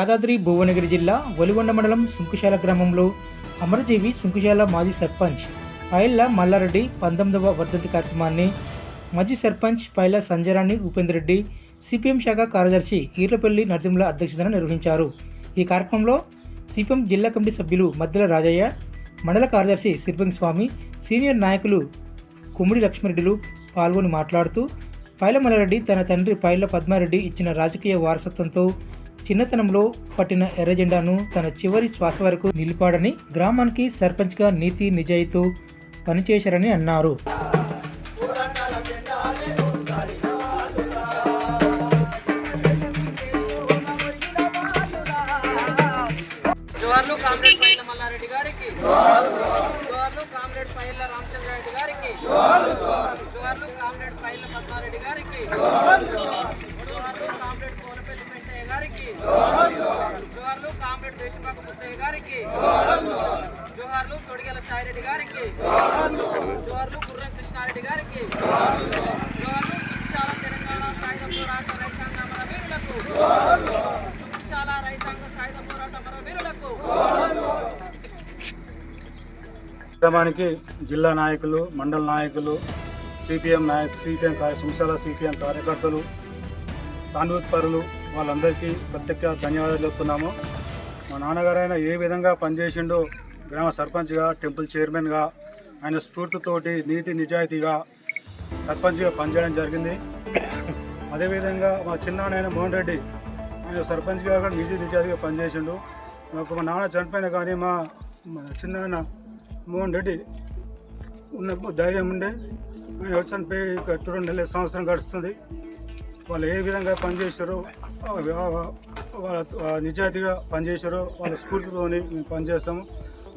యాదాద్రి భువనగిరి జిల్లా ఒలిగొండ మండలం సుంకుశాల గ్రామంలో అమరజీవి సుంకుశాల మాజీ సర్పంచ్ పైల్ల మల్లారెడ్డి పంతొమ్మిదవ వర్ధంతి కార్యక్రమాన్ని మాజీ సర్పంచ్ పైల సంజయరాణి ఉపేందర్ రెడ్డి సిపిఎం శాఖ కార్యదర్శి ఈర్లపల్లి నరసింహుల అధ్యక్షతన నిర్వహించారు. ఈ కార్యక్రమంలో సిపిఎం జిల్లా కమిటీ సభ్యులు మద్దెల రాజయ్య మండల కార్యదర్శి సిర్బంగ్ స్వామి సీనియర్ నాయకులు కుమ్మిడి లక్ష్మారెడ్డిలు పాల్గొని మాట్లాడుతూ పైల మల్లారెడ్డి తన తండ్రి పైల పద్మారెడ్డి ఇచ్చిన రాజకీయ వారసత్వంతో చిన్నతనంలో పట్టిన ఎర్రజెండాను తన చివరి శ్వాస వరకు నిలిపాడని గ్రామానికి సర్పంచ్గా నీతి నిజాయితీతో పనిచేశారని అన్నారు. జోహార్లు గారికి. జోహార్లు కామ్రేడ్ దేశపాక ముద్దయ్య గారికి జోహార్లు తొడిగల సాయిరెడ్డి గారికి జోహార్లు గుర్రం కృష్ణారెడ్డి గారికి జోహార్లు శిక్షాల తెలంగాణ సాయుధ పోరాట రైతాంగ మన వీరులకు శిక్షాల రైతాంగ సాయుధ పోరాట మన వీరులకు కార్యక్రమానికి జిల్లా నాయకులు మండల నాయకులు సిపిఎం నాయకు సిపిఎం సంస్థల సిపిఎం కార్యకర్తలు సానుభూతిపరులు వాళ్ళందరికీ ప్రత్యేక ధన్యవాదాలు చెప్తున్నాము మా నాన్నగారైన ఏ విధంగా పనిచేసిండో గ్రామ సర్పంచ్గా టెంపుల్ చైర్మన్గా ఆయన స్ఫూర్తితోటి నీతి నిజాయితీగా సర్పంచ్గా పనిచేయడం జరిగింది. అదేవిధంగా మా చిన్నాయన మోహన్ రెడ్డి ఆయన సర్పంచ్గా కూడా నీతి నిజాయితీగా పనిచేసిండు. మాకు మా నాన్న చనిపోయినా కానీ మా మా చిన్నాయన మోహన్ రెడ్డి ఉన్న ధైర్యం ఉండే. ఆయన వచ్చి చనిపోయి రెండు నెలల సంవత్సరం గడుస్తుంది. వాళ్ళు ఏ విధంగా పనిచేశారు వాళ్ళ నిజాయితీగా పనిచేశారు. వాళ్ళ స్ఫూర్తితోని మేము పనిచేస్తాము.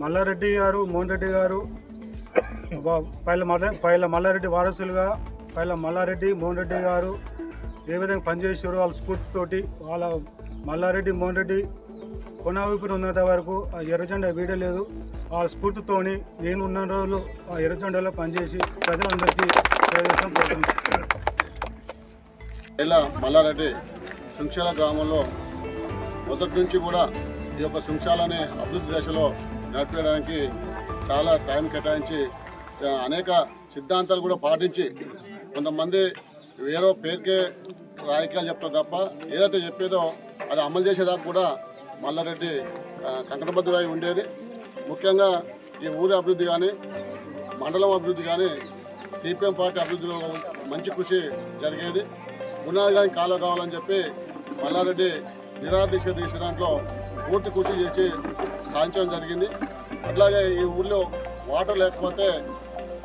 మల్లారెడ్డి గారు మోహన్ రెడ్డి గారు పైల మల్ల పైల మల్లారెడ్డి వారసులుగా పైల మల్లారెడ్డి మోహన్ రెడ్డి గారు ఏ విధంగా పనిచేసారో వాళ్ళ స్ఫూర్తితోటి వాళ్ళ మల్లారెడ్డి మోహన్ రెడ్డి కొన ఊపిరి ఉన్నంత వరకు ఆ ఎర్రజెండా వీడలేదు ఆ స్ఫూర్తితోని నేను ఉన్న రోజులు ఆ ఎర్రజెండాలో పనిచేసి ప్రజలందరికీ సేవ చేస్తాం. ఇలా మల్లారెడ్డి శృంఖాల గ్రామంలో మొదటి నుంచి కూడా ఈ యొక్క శృంఖాలని అభివృద్ధి దశలో నడిపేయడానికి చాలా టైం కేటాయించి అనేక సిద్ధాంతాలు కూడా పాటించి కొంతమంది వేరే పేరుకే రాజకీయాలు చెప్తారు తప్ప ఏదైతే చెప్పేదో అది అమలు చేసేదాకా కూడా మల్లారెడ్డి ఆ, ఉండేది. ముఖ్యంగా ఈ ఊరి అభివృద్ధి కానీ మండలం అభివృద్ధి కానీ సిపిఎం పార్టీ అభివృద్ధిలో మంచి కృషి జరిగేది. గుణాలు కానీ కాలం కావాలని చెప్పి మల్లారెడ్డి నిరాదీక్ష తీసిన దాంట్లో పూర్తి కృషి చేసి సాధించడం జరిగింది. అట్లాగే ఈ ఊళ్ళో వాటర్ లేకపోతే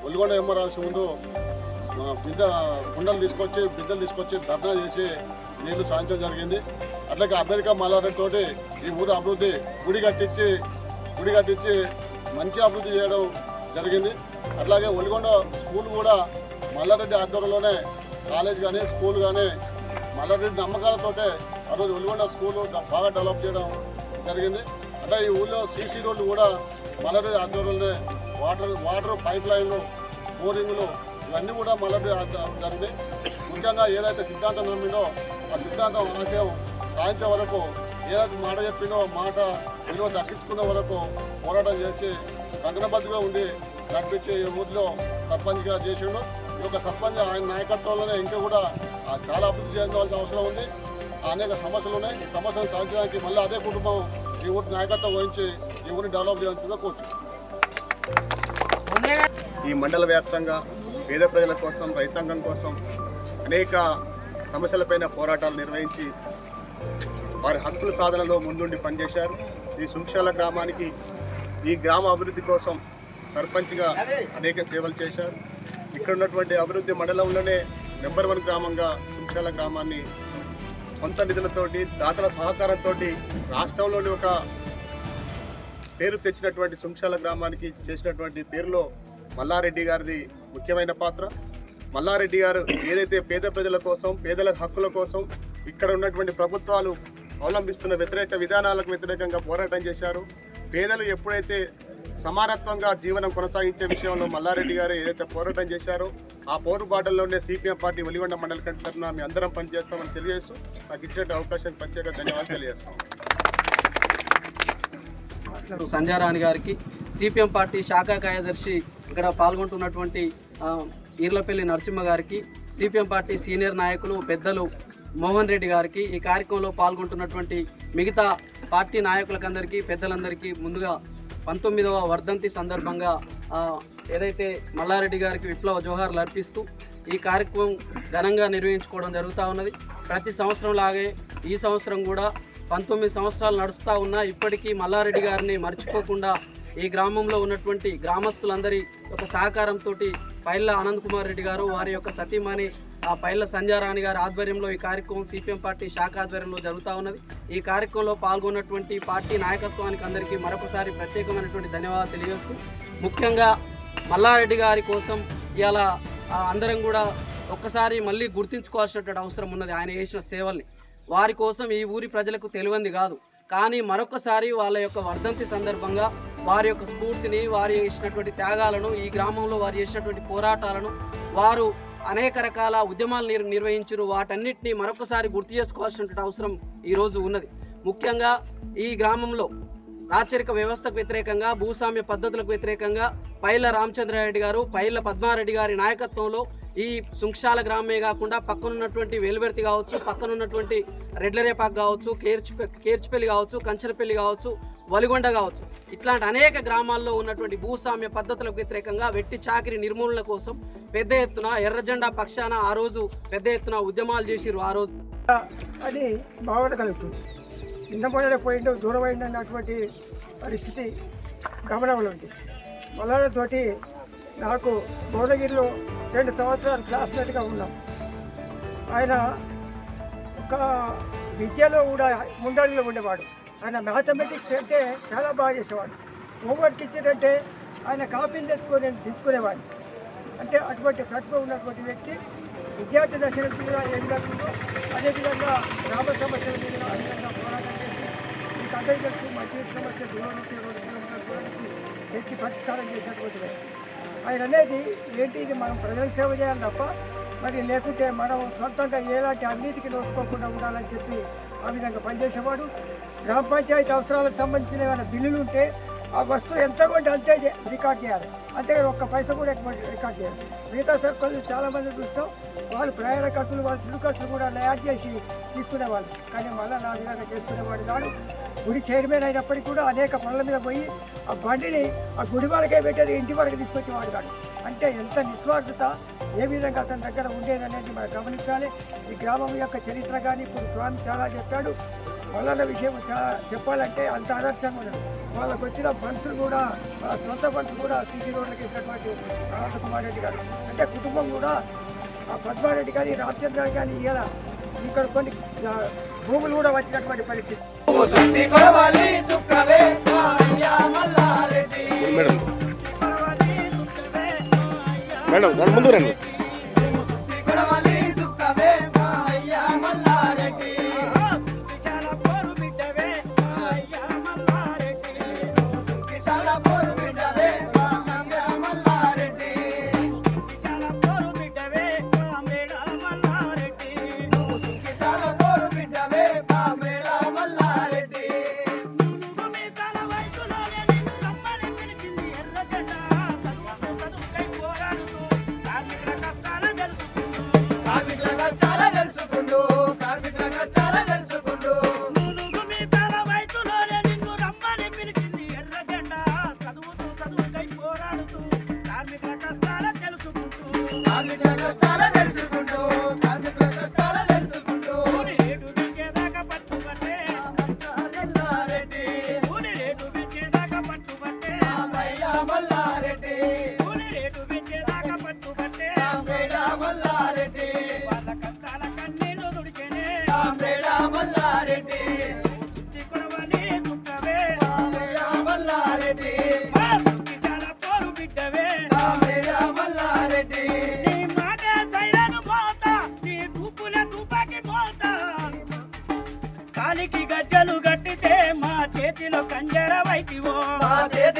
ఒలిగొండ ఎమ్మ రాసి ముందు బిద్ద కుండలు తీసుకొచ్చి బిద్దలు తీసుకొచ్చి ధర్నా చేసి నీళ్ళు సాధించడం జరిగింది. అట్లాగే అమెరికా మల్లారెడ్డి తోటి ఈ ఊరు అభివృద్ధి గుడి కట్టించి గుడి కట్టించి మంచి అభివృద్ధి చేయడం జరిగింది. అట్లాగే ఒలిగొండ స్కూల్ కూడా మల్లారెడ్డి ఆధ్వర్యంలోనే కాలేజ్ కానీ స్కూల్ కానీ మల్లారెడ్డి నమ్మకాలతోటే ఆ రోజు ఉల్లిగొండ స్కూల్ బాగా డెవలప్ చేయడం జరిగింది. అంటే ఈ ఊళ్ళో సీసీ రోడ్లు కూడా మల్లారెడ్డి ఆధ్వర్యంలోనే వాటర్ వాటర్ పైప్ లైన్లు బోరింగ్లు ఇవన్నీ కూడా మల్లారెడ్డి జరిగింది. ముఖ్యంగా ఏదైతే సిద్ధాంతం నమ్మిందో ఆ సిద్ధాంతం ఆశయం సాధించే వరకు ఏదైతే మాట చెప్పిందో మాట విలువ దక్కించుకున్న వరకు పోరాటం చేసి కంకణబద్దుగా ఉండి నడిపించి ఈ ఊర్లో సర్పంచ్గా చేసిండు. ఈ యొక్క సర్పంచ్ ఆయన నాయకత్వంలోనే ఇంకా కూడా చాలా అభివృద్ధి చేయాల్సిన అవసరం ఉంది. అనేక సమస్యలు ఉన్నాయి. ఈ సమస్యలు సాధించడానికి మళ్ళీ అదే కుటుంబం ఈ ఊరి నాయకత్వం వహించి ఈ ఊరిని డెవలప్ చేయాల్సిందిగా కోరుచు. ఈ మండల వ్యాప్తంగా పేద ప్రజల కోసం రైతాంగం కోసం అనేక సమస్యలపైన పోరాటాలు నిర్వహించి వారి హక్కుల సాధనలో ముందుండి పనిచేశారు. ఈ సుంక్షాల గ్రామానికి ఈ గ్రామ అభివృద్ధి కోసం సర్పంచ్గా అనేక సేవలు చేశారు. ఇక్కడ ఉన్నటువంటి అభివృద్ధి మండలంలోనే నెంబర్ వన్ గ్రామంగా సుంచాల గ్రామాన్ని సొంత నిధులతోటి దాతల సహకారంతో రాష్ట్రంలోని ఒక పేరు తెచ్చినటువంటి సుంచాల గ్రామానికి చేసినటువంటి పేరులో మల్లారెడ్డి గారిది ముఖ్యమైన పాత్ర. మల్లారెడ్డి గారు ఏదైతే పేద ప్రజల కోసం పేదల హక్కుల కోసం ఇక్కడ ఉన్నటువంటి ప్రభుత్వాలు అవలంబిస్తున్న వ్యతిరేక విధానాలకు వ్యతిరేకంగా పోరాటం చేశారు. పేదలు ఎప్పుడైతే సమానత్వంగా జీవనం కొనసాగించే విషయంలో మల్లారెడ్డి గారు ఏదైతే పోరాటం చేశారో ఆ పోరుబాటల్లోనే సిపిఎం పార్టీ ఒలిగొండ మండలి కంటే తరఫున మేము అందరం పనిచేస్తామని తెలియజేస్తూ నాకు ఇచ్చినట్టు అవకాశాన్ని ప్రత్యేక ధన్యవాదాలు తెలియజేస్తాం. సంజారాణి గారికి. సిపిఎం పార్టీ శాఖ కార్యదర్శి ఇక్కడ పాల్గొంటున్నటువంటి ఈర్లపల్లి నరసింహ గారికి సిపిఎం పార్టీ సీనియర్ నాయకులు పెద్దలు మోహన్ రెడ్డి గారికి ఈ కార్యక్రమంలో పాల్గొంటున్నటువంటి మిగతా పార్టీ నాయకులకందరికీ పెద్దలందరికీ ముందుగా పంతొమ్మిదవ వర్ధంతి సందర్భంగా ఏదైతే మల్లారెడ్డి గారికి విప్లవ జోహార్లు అర్పిస్తూ ఈ కార్యక్రమం ఘనంగా నిర్వహించుకోవడం జరుగుతూ ఉన్నది. ప్రతి సంవత్సరం లాగే ఈ సంవత్సరం కూడా పంతొమ్మిది సంవత్సరాలు నడుస్తూ ఉన్నా ఇప్పటికీ మల్లారెడ్డి గారిని మర్చిపోకుండా ఈ గ్రామంలో ఉన్నటువంటి గ్రామస్తులందరి యొక్క సహకారంతో పైళ్ళ ఆనంద్ కుమార్ రెడ్డి గారు వారి యొక్క సతీమణి ఆ పైళ్ళ సంధ్యారాణి గారి ఆధ్వర్యంలో ఈ కార్యక్రమం సిపిఎం పార్టీ శాఖ ఆధ్వర్యంలో జరుగుతూ ఉన్నది. ఈ కార్యక్రమంలో పాల్గొన్నటువంటి పార్టీ నాయకత్వానికి అందరికీ మరొకసారి ప్రత్యేకమైనటువంటి ధన్యవాదాలు తెలియజేస్తూ ముఖ్యంగా మల్లారెడ్డి గారి కోసం ఇలా అందరం కూడా ఒక్కసారి మళ్ళీ గుర్తించుకోవాల్సినటువంటి అవసరం ఉన్నది. ఆయన చేసిన సేవల్ని. వారి కోసం ఈ ఊరి ప్రజలకు తెలియంది కాదు. కానీ మరొకసారి వాళ్ళ యొక్క వర్ధంతి సందర్భంగా వారి యొక్క స్ఫూర్తిని వారు చేసినటువంటి త్యాగాలను ఈ గ్రామంలో వారు చేసినటువంటి పోరాటాలను వారు అనేక రకాల ఉద్యమాలు నిర్ నిర్వహించారు. వాటన్నిటిని మరొకసారి గుర్తు చేసుకోవాల్సినటువంటి అవసరం ఈరోజు ఉన్నది. ముఖ్యంగా ఈ గ్రామంలో రాచరిక వ్యవస్థకు వ్యతిరేకంగా భూస్వామ్య పద్ధతులకు వ్యతిరేకంగా పైల రామచంద్రారెడ్డి గారు పైల పద్మారెడ్డి గారి నాయకత్వంలో ఈ సుంక్షాల గ్రామమే కాకుండా పక్కనున్నటువంటి వెలువెర్తి కావచ్చు పక్కనున్నటువంటి రెడ్లరేపాక్ కావచ్చు కేర్చి కేర్చిపల్లి కావచ్చు కంచనపల్లి కావచ్చు వలిగొండ కావచ్చు. ఇట్లాంటి అనేక గ్రామాల్లో ఉన్నటువంటి భూస్వామ్య పద్ధతులకు వ్యతిరేకంగా వెట్టి చాకిరి నిర్మూలన కోసం పెద్ద ఎత్తున ఎర్రజెండా పక్షాన ఆ రోజు పెద్ద ఎత్తున ఉద్యమాలు చేసిరు ఆ రోజు. అది భావన కలుగుతుంది ఇంతపోయిన పోయిండు దూరం అయింది అన్నటువంటి పరిస్థితి గమనంలో ఉంది. మల్లాడతోటి నాకు భువనగిరిలో రెండు సంవత్సరాలు క్లాస్మేట్గా ఉన్నాం. ఆయన ఒక విద్యలో కూడా ముందడిలో ఉండేవాడు. ఆయన మ్యాథమెటిక్స్ అంటే చాలా బాగా చేసేవాడు. హోంవర్క్ ఇచ్చారంటే ఆయన కాపీలు తెచ్చుకొని నేను అంటే అటువంటి ప్రతిభ ఉన్నటువంటి వ్యక్తి విద్యార్థి దశ కూడా ఏ విధంగా అదేవిధంగా గ్రామ సమస్యల మీద కూడా ఆ విధంగా పోరాటం చేసి మీకు అందరికీ తెలుసు మంచి సమస్య దూరం నుంచి రెండు కిలోమీటర్ల దూరం నుంచి తెచ్చి పరిష్కారం చేసినటువంటి ఆయన అనేది ఏంటి ఇది మనం ప్రజలకు సేవ చేయాలి తప్ప మరి లేకుంటే మనం సొంతంగా ఎలాంటి అవినీతికి నోచుకోకుండా ఉండాలని చెప్పి ఆ విధంగా పనిచేసేవాడు గ్రామ పంచాయతీ అవసరాలకు సంబంధించిన ఏమైనా బిల్లులు ఉంటే ఆ వస్తువు ఎంత కొంటే అంతే రికార్డ్ చేయాలి. అంతేగాని ఒక్క పైసా కూడా ఎక్కువ రికార్డ్ చేయాలి. మిగతా సర్పంచులు చాలామంది చూస్తాం. వాళ్ళు ప్రయాణ ఖర్చులు వాళ్ళ చిరు ఖర్చులు కూడా యాడ్ చేసి తీసుకునేవాళ్ళు. కానీ మళ్ళీ నా విధంగా చేసుకునేవాడు కాదు. గుడి చైర్మన్ అయినప్పటికీ కూడా అనేక పనుల మీద పోయి ఆ బండిని ఆ గుడి వరకే పెట్టేది ఇంటి వరకు తీసుకొచ్చేవాడు కాదు. అంటే ఎంత నిస్వార్థత ఏ విధంగా అతని దగ్గర ఉండేది అనేది మనం గమనించాలి. ఈ గ్రామం యొక్క చరిత్ర కానీ ఇప్పుడు స్వామి చాలా చెప్పాడు. మల్లన్న విషయం చాలా చెప్పాలంటే అంత ఆదర్శంగా ఉన్నది. వాళ్ళకు వచ్చిన ఫండ్స్ కూడా వాళ్ళ సొంత ఫండ్స్ కూడా సీసీ రోడ్లకి ఇచ్చినటువంటి అనంత కుమార్ రెడ్డి గారు. అంటే కుటుంబం కూడా ఆ పద్మారెడ్డి కానీ రామచంద్ర కానీ ఇలా ఇక్కడ కొన్ని భూములు కూడా వచ్చినటువంటి పరిస్థితి. మేడం మేడం రండి ముందు రండి.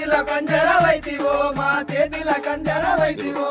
చేతిలో కంజర వైతివో మా చేతిలో కంజర వైతివో.